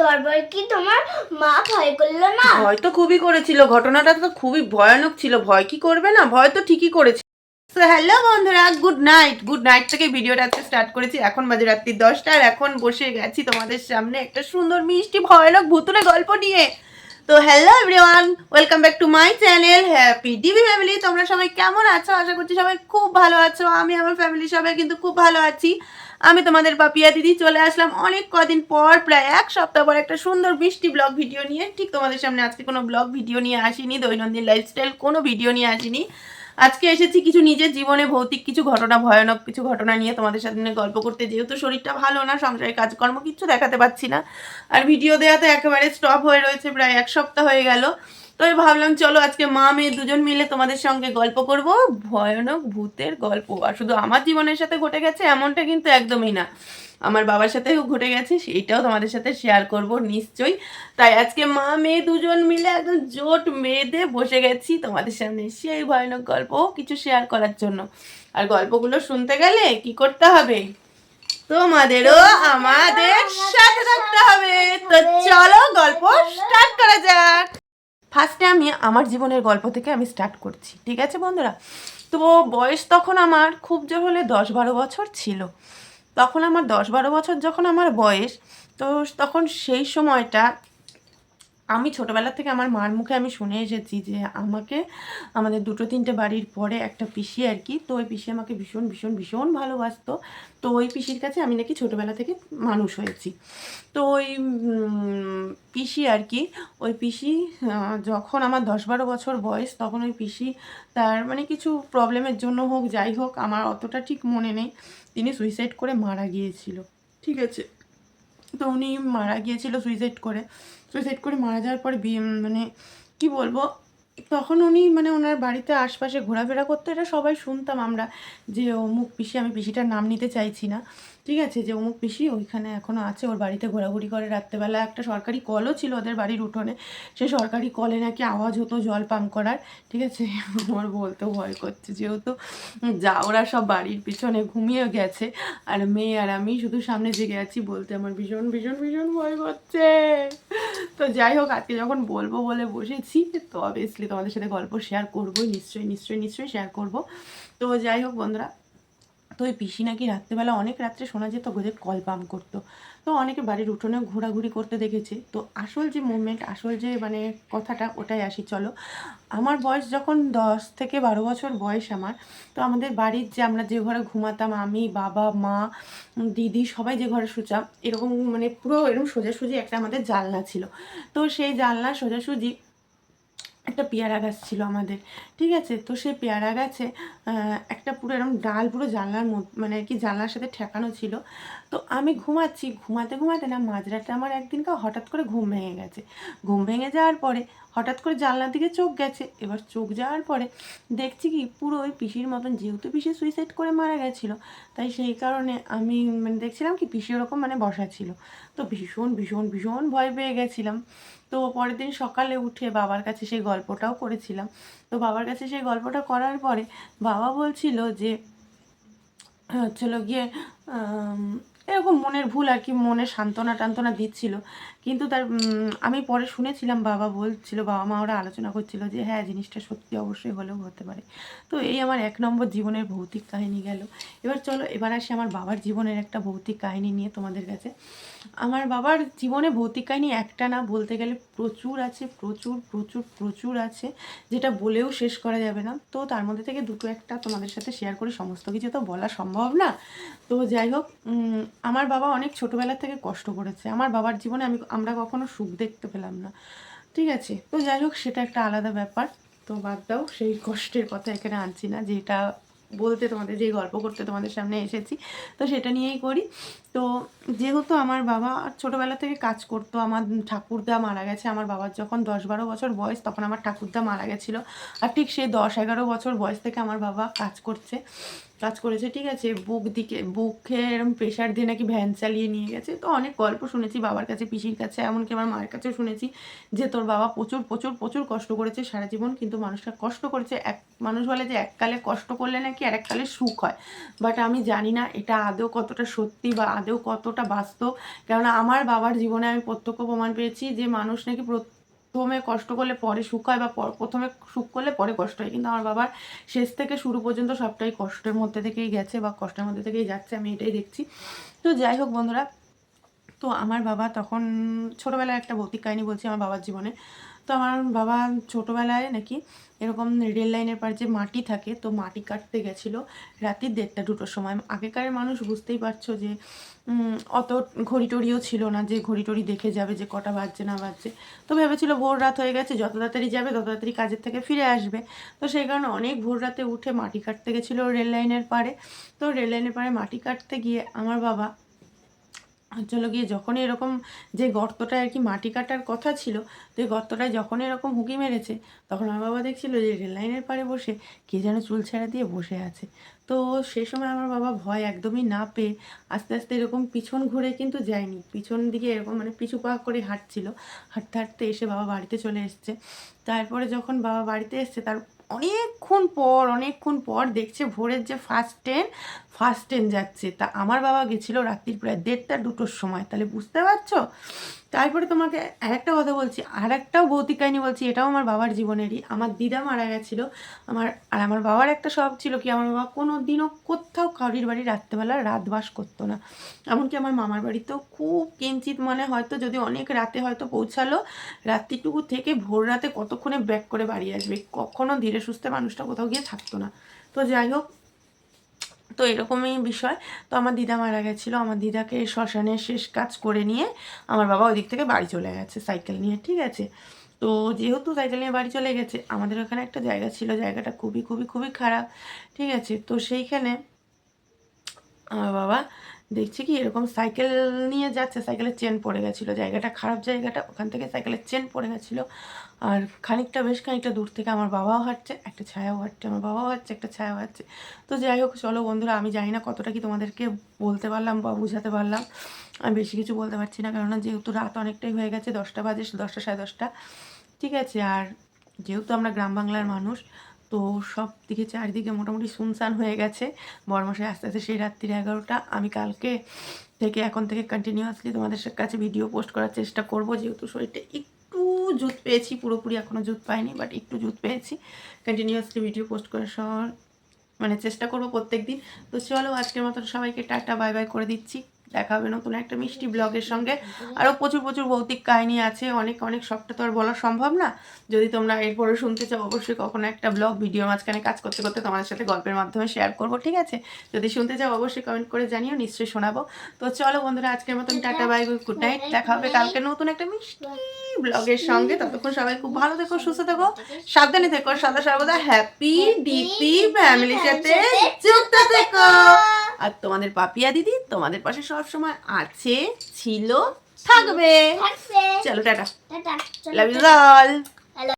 তারপর কি তোমার মা ভয় করল না? ভয় তো খুবই করেছিল, ঘটনাটা তো খুবই ভয়ানক ছিল, ভয় কি করবে না? ভয় তো ঠিকই করেছে। তো হ্যালো বন্ধুরা গুড নাইট গুড নাইট থেকে ভিডিওটা স্টার্ট করেছি। এখন বাজে রাত্রি দশটা আর এখন বসে গেছি তোমাদের সামনে একটা সুন্দর, মিষ্টি, ভয়ানক ভুতুরে গল্প নিয়ে। তো hello everyone welcome back to my channel happy D family তোমরা সবাই কেমন আছো? আশা করছি সবাই খুব ভালো আছো। আমি, আমার ফ্যামিলি সবাই কিন্তু খুব ভালো আছি। আমি তোমাদের পাপিয়া দিদি চলে আসলাম অনেক কদিন পর, প্রায় এক সপ্তাহ পর একটা সুন্দর বৃষ্টি ব্লগ ভিডিও নিয়ে। ঠিক তোমাদের সামনে আজকে কোনো ব্লগ ভিডিও নিয়ে আসিনি, দৈনন্দিন লাইফস্টাইল কোনো ভিডিও নিয়ে আসিনি। আজকে এসেছি কিছু নিজের জীবনে ভৌতিক কিছু ঘটনা, ভয়ানক কিছু ঘটনা নিয়ে তোমাদের সাথে গল্প করতে। যেহেতু শরীরটা ভালো না সংসারের কাজকর্ম কিচ্ছু দেখাতে পাচ্ছি না। আর ভিডিও দেওয়া তো একেবারে স্টপ হয়ে রয়েছে, প্রায় এক সপ্তাহ হয়ে গেল। তো আমি ভাবলাম, চলো আজকে মা মেয়ে দুজন মিলে তোমাদের সঙ্গে গল্প করব। ভয়ানক ভূতের গল্প। আর শুধু আমার জীবনের সাথে ঘটে গেছে এমনটা কিন্তু একদমই না। আমার বাবার সাথেও ঘটে গেছে, সেইটাও তোমাদের সাথে শেয়ার করব নিশ্চয়ই। তাই আজকে মা মেয়ে দুজন মিলে একদম জোট মেয়েদের বসে গেছি তোমাদের সামনে সেই ভয়ানক গল্প কিছু শেয়ার করার জন্য। আর গল্পগুলো শুনতে গেলে কি করতে হবে? তোমাদেরও আমাদের সাথে থাকতে হবে। তো চলো গল্প স্টার্ট করা যাক। ফার্স্টে আমি আমার জীবনের গল্প থেকে আমি স্টার্ট করছি, ঠিক আছে বন্ধুরা? তো বয়স তখন আমার খুব জোর হলে দশ বারো বছর ছিল। তখন আমার দশ বারো বছর যখন আমার বয়স, তো তখন সেই সময়টা আমি ছোটবেলা থেকে আমার মার মুখে আমি শুনে এসেছি যে আমাকে, আমাদের দুটো তিনটে বাড়ির পরে একটা পিসি আর কি, তো ওই পিসি আমাকে ভীষণ ভীষণ ভীষণ ভালোবাসতো। তো ওই পিসির কাছে আমি নাকি ছোটবেলা থেকে মানুষ হয়েছি। তো ওই পিসি আর কি, ওই পিসি যখন আমার দশ বারো বছর বয়স, তখন ওই পিসি তার মানে কিছু প্রবলেমের জন্য হোক, যাই হোক, আমার অতটা ঠিক মনে নেই। তিনি সুইসাইড করে মারা গিয়েছিল। ঠিক আছে? তো উনি মারা গিয়েছিল সুইসাইড করে। সুইসাইড করে মারা যাওয়ার পরে মানে কি বলব? তখন উনি মানে ওনার বাড়িতে আশপাশে ঘোরাফেরা করতো, এটা সবাই শুনতাম আমরা যে অমুক পিসি আমি পিসিটার নাম নিতে চাইছি না। ঠিক আছে যে অমুক পিসি ওইখানে এখনও আছে, ওর বাড়িতে ঘোরাঘুরি করে রাত্রেবেলা। একটা সরকারি কলও ছিল ওদের বাড়ির উঠোনে। সে সরকারি কলে নাকি আওয়াজ হতো জল পাম্প করার, ঠিক আছে? আমার বলতেও ভয় করছে যেহেতু যা, ওরা সব বাড়ির পিছনে ঘুমিয়ে গেছে। আর মেয়ে আর আমি শুধু সামনে জেগে আছি বলতে আমার ভীষণ ভীষণ ভীষণ ভয় করছে। তো যাই হোক, আজকে যখন বলব বলে বসেছি, তো অবভিয়াসলি তোমাদের সাথে গল্প শেয়ার করবোই, নিশ্চয়ই নিশ্চয়ই নিশ্চয়ই শেয়ার করব। তো যাই হোক বন্ধুরা ওই পিসি নাকি রাত্রেবেলা অনেক রাত্রে শোনা যেত গোদের কল পাম্প করতো। তো অনেকে বাড়ির উঠোনে ঘোরাঘুরি করতে দেখেছে। তো আসল যে মুভমেন্ট আসল যে মানে কথাটা, ওটাই আসি, চলো। আমার বয়স যখন দশ থেকে বারো বছর বয়স আমার, তো আমাদের বাড়ির যে আমরা যে ঘরে ঘুমাতাম, আমি, বাবা, মা, দিদি, সবাই যে ঘরে শুতাম, এরকম মানে পুরো এরকম সোজাসুজি একটা আমাদের জানলা ছিল। তো সেই জানলা সোজাসুজি একটা পেয়ারা গাছ ছিল আমাদের, ঠিক আছে? তো সেই পেয়ারা গাছে একটা পুরো এরকম ডাল পুরো জানলার মানে আর কি জানলার সাথে ঠেকানো ছিল। তো আমি ঘুমাচ্ছি, ঘুমাতে ঘুমাতে না, মাঝরাতে আমার একদিনকে হঠাৎ করে ঘুম ভেঙে গেছে। ঘুম ভেঙে যাওয়ার পরে হঠাৎ করে জানলার দিকে চোখ গেছে। এবার চোখ যাওয়ার পরে দেখছি কি, পুরো ওই পিসির মতন যেহেতু পিসি সুইসাইড করে মারা গেছিল, তাই সেই কারণে আমি মানে দেখছিলাম কি, পিসি ওরকম মানে বসা ছিল। তো ভীষণ ভীষণ ভীষণ ভয় পেয়ে গেছিলাম। তো পরের দিন সকালে উঠে বাবার কাছে সেই গল্পটাও করেছিলাম। তো বাবার কাছে সেই গল্পটা করার পরে বাবা বলছিল যে হচ্ছিল গিয়ে এরকম মনের ভুল আর কি মনে সান্ত্বনা টান্তনা দিচ্ছিল। কিন্তু তার আমি পরে শুনেছিলাম বাবা বলছিল, বাবা মা ওরা আলোচনা করছিল যে হ্যাঁ জিনিসটা সত্যি অবশ্যই হলেও হতে পারে। তো এই আমার এক নম্বর জীবনের ভৌতিক কাহিনী গেল। এবার চলো, এবার আসি আমার বাবার জীবনের একটা ভৌতিক কাহিনী নিয়ে তোমাদের কাছে। আমার বাবার জীবনে ভৌতিক কাহিনী একটা না, বলতে গেলে প্রচুর আছে, প্রচুর প্রচুর প্রচুর আছে, যেটা বলেও শেষ করা যাবে না। তো তার মধ্যে থেকে দুটো একটা তোমাদের সাথে শেয়ার করি, সমস্ত কিছু তো বলা সম্ভব না। তো যাই হোক আমার বাবা অনেক ছোটোবেলা থেকে কষ্ট করেছে। আমার বাবার জীবনে আমি আমরা কখনো সুখ দেখতে পেলাম না। ঠিক আছে? তো যাই হোক, সেটা একটা আলাদা ব্যাপার। তো বাদ দাও, সেই কষ্টের কথা এখানে আনছি না যেটা বলতে তোমাদের, যে গল্প করতে তোমাদের সামনে এসেছি। তো সেটা নিয়েই করি। তো যেহেতু আমার বাবা ছোটোবেলা থেকে কাজ করতো, আমার ঠাকুরদা মারা গেছে, আমার বাবার যখন দশ বারো বছর বয়স, তখন আমার ঠাকুরদা মারা গেছিল। আর ঠিক সেই দশ এগারো বছর বয়স থেকে আমার বাবা কাজ করছে। কাজ করেছে, ঠিক আছে? বুক দিকে, বুকে এরকম প্রেশার দিয়ে নাকি ভ্যান চালিয়ে নিয়ে গেছে। তো অনেক গল্প শুনেছি বাবার কাছে, পিসির কাছে, এমনকি আমার মায়ের কাছেও শুনেছি যে তোর বাবা প্রচুর প্রচুর প্রচুর কষ্ট করেছে সারা জীবন, কিন্তু মানুষটা কষ্ট করেছে। এক, মানুষ বলে যে এককালে কষ্ট করলে নাকি আর এককালে সুখ হয়। বাট আমি জানি না এটা আদৌ কতটা সত্যি বা আদৌ কতটা বাস্তব। কেননা আমার বাবার জীবনে আমি প্রত্যক্ষ প্রমাণ পেয়েছি যে মানুষ নাকি প্রথমে কষ্ট করলে পরে সুখ হয় বা পর- প্রথমে সুখ করলে পরে কষ্ট হয়। কিন্তু আমার বাবার শেষ থেকে শুরু পর্যন্ত সবটাই কষ্টের মধ্যে থেকেই গেছে বা কষ্টের মধ্যে থেকেই যাচ্ছে, আমি এটাই দেখছি। তো যাই হোক বন্ধুরা, তো আমার বাবা তখন ছোটোবেলায় একটা ভৌতিক কাহিনী বলছি আমার বাবার জীবনে। তো আমার বাবা ছোটোবেলায় নাকি এরকম রেল লাইনের পার যে মাটি থাকে, তো মাটি কাটতে গেছিল রাত্রি দেড়টা দুটোর সময়। আগেকারের মানুষ বুঝতেই পারছ যে অত ঘড়ি টড়িও ছিল না যে ঘড়ি টড়ি দেখে যাবে যে কটা বাজছে না বাজছে। তো ভেবেছিল ভোর রাত হয়ে গেছে, যত তাড়াতাড়ি যাবে তত তাড়াতাড়ি কাজের থেকে ফিরে আসবে। তো সেই কারণে অনেক ভোর রাতে উঠে মাটি কাটতে গেছিল রেল লাইনের পাড়ে। তো রেল লাইনের পাড়ে মাটি কাটতে গিয়ে আমার বাবা চলো গিয়ে যখনই এরকম যে গর্তটায় আর কি মাটি কাটার কথা ছিল তো এই গর্তটায় যখনই এরকম হুঁকি মেরেছে, তখন আমার বাবা দেখছিল যে রেল লাইনের পাড়ে বসে কে যেন চুল ছেঁড়া দিয়ে বসে আছে। তো সে সময় আমার বাবা ভয় একদমই না পেয়ে আস্তে আস্তে এরকম পিছন ঘুরে কিন্তু যায়নি। পিছন দিকে এরকম মানে পিছু পা করে হাঁটছিল। হাঁটতে হাঁটতে এসে বাবা বাড়িতে চলে এসছে। তারপরে যখন বাবা বাড়িতে এসছে, তার অনেকক্ষণ পর অনেকক্ষণ পর দেখছে ভোরের যে ফার্স্ট ট্রেন ফার্স্ট ট্রেন যাচ্ছে। তা আমার বাবা গেছিল রাত্রির প্রায় দেড়টা, দুটোর সময়। তাহলে বুঝতে পারছ? তারপরে তোমাকে আর একটা কথা বলছি আর একটাও ভৌতিক কাহিনী বলছি, এটাও আমার বাবার জীবনেরই। আমার দিদা মারা গেছিল, আমার, আর আমার বাবার একটা শখ ছিল কি, আমার বাবা কোনো দিনও কোথাও কারোর বাড়ি রাত্রেবেলা রাত বাস করতো না। এমনকি আমার মামার বাড়িতেও খুব কিঞ্চিত মানে হয়তো যদি অনেক রাতে হয়তো পৌঁছালো, রাত্রিটুকু থেকে ভোর রাতে কতক্ষণে ব্যাক করে বাড়ি আসবে? কখনো ধীরে সুস্থে মানুষটা কোথাও গিয়ে থাকতো না। তো যাই হোক তো এরকমই বিষয়। তো আমার দিদা মারা গেছিল। আমার দিদাকে শ্মশানের শেষ কাজ করে নিয়ে আমার বাবা ওই দিক থেকে বাড়ি চলে গেছে সাইকেল নিয়ে, ঠিক আছে? তো যেহেতু সাইকেল নিয়ে বাড়ি চলে গেছে, আমাদের ওখানে একটা জায়গা ছিল, জায়গাটা খুবই খুবই খুবই খারাপ, ঠিক আছে? তো সেইখানে আমার বাবা দেখছি কি এরকম সাইকেল নিয়ে যাচ্ছে সাইকেলের চেন পড়ে গেছিল। জায়গাটা খারাপ জায়গাটা, ওখান থেকে সাইকেলের চেন পড়ে গেছিল। আর খানিকটা বেশ খানিকটা দূর থেকে আমার বাবাও হাঁটছে, একটা ছায়াও হাঁটছে, আমার বাবাও হাঁটছে, একটা ছায়াও হাঁটছে। তো যাই হোক, চলো বন্ধুরা, আমি জানি না কতটা কি তোমাদেরকে বলতে পারলাম বা বোঝাতে পারলাম। আমি বেশি কিছু বলতে পারছি না, কেননা যেহেতু রাত অনেকটাই হয়ে গেছে, দশটা বাজে, দশটা সাড়ে দশটা। ঠিক আছে, আর যেহেতু আমরা গ্রাম বাংলার মানুষ তো সব দিকে চারিদিকে মোটামুটি শুনশান হয়ে গেছে। বর্মশাই আস্তে আস্তে সেই রাত্রির এগারোটা। আমি কালকে থেকে এখন থেকে কন্টিনিউয়াসলি তোমাদের কাছে ভিডিও পোস্ট করার চেষ্টা করব। যেহেতু শরীরটা একটু জুত পেয়েছি, পুরোপুরি এখনও জুত পাইনি বাট একটু জুত পেয়েছি। কন্টিনিউয়াসলি ভিডিও পোস্ট করার সময় মানে চেষ্টা করব প্রত্যেক দিন তো চলো আজকের মতন সবাইকে টাটা বাই বাই করে দিচ্ছি। দেখা হবে নতুন একটা মিষ্টি ব্লগের সঙ্গে। আরও প্রচুর প্রচুর ভৌতিক কাহিনী আছে। অনেক অনেক সবটা তো আর বলা সম্ভব না। যদি তোমরা এরপরে শুনতে চাও, অবশ্যই কখনো একটা ব্লগ ভিডিও মাঝখানে কাজ করতে করতে তোমাদের সাথে গল্পের মাধ্যমে শেয়ার করব, ঠিক আছে? যদি শুনতে চাও, অবশ্যই কমেন্ট করে জানিও, নিশ্চয়ই শোনাবো। তো চলো বন্ধুরা, আজকের মতন টাটা বাই গুড নাইট দেখা হবে কালকে নতুন একটা মিষ্টি ব্লগের সঙ্গে। ততক্ষণ সবাই খুব ভালো থেকো, সুস্থ থেকো, সাবধানে থেকো, সদা সর্বদা হ্যাপি ডিপি ফ্যামিলির সাথে যুক্ত থেকো। আর তোমাদের পাপিয়া দিদি তোমাদের পাশে সবসময় আছে ছিল থাকবে। চলো tata. Tata love you all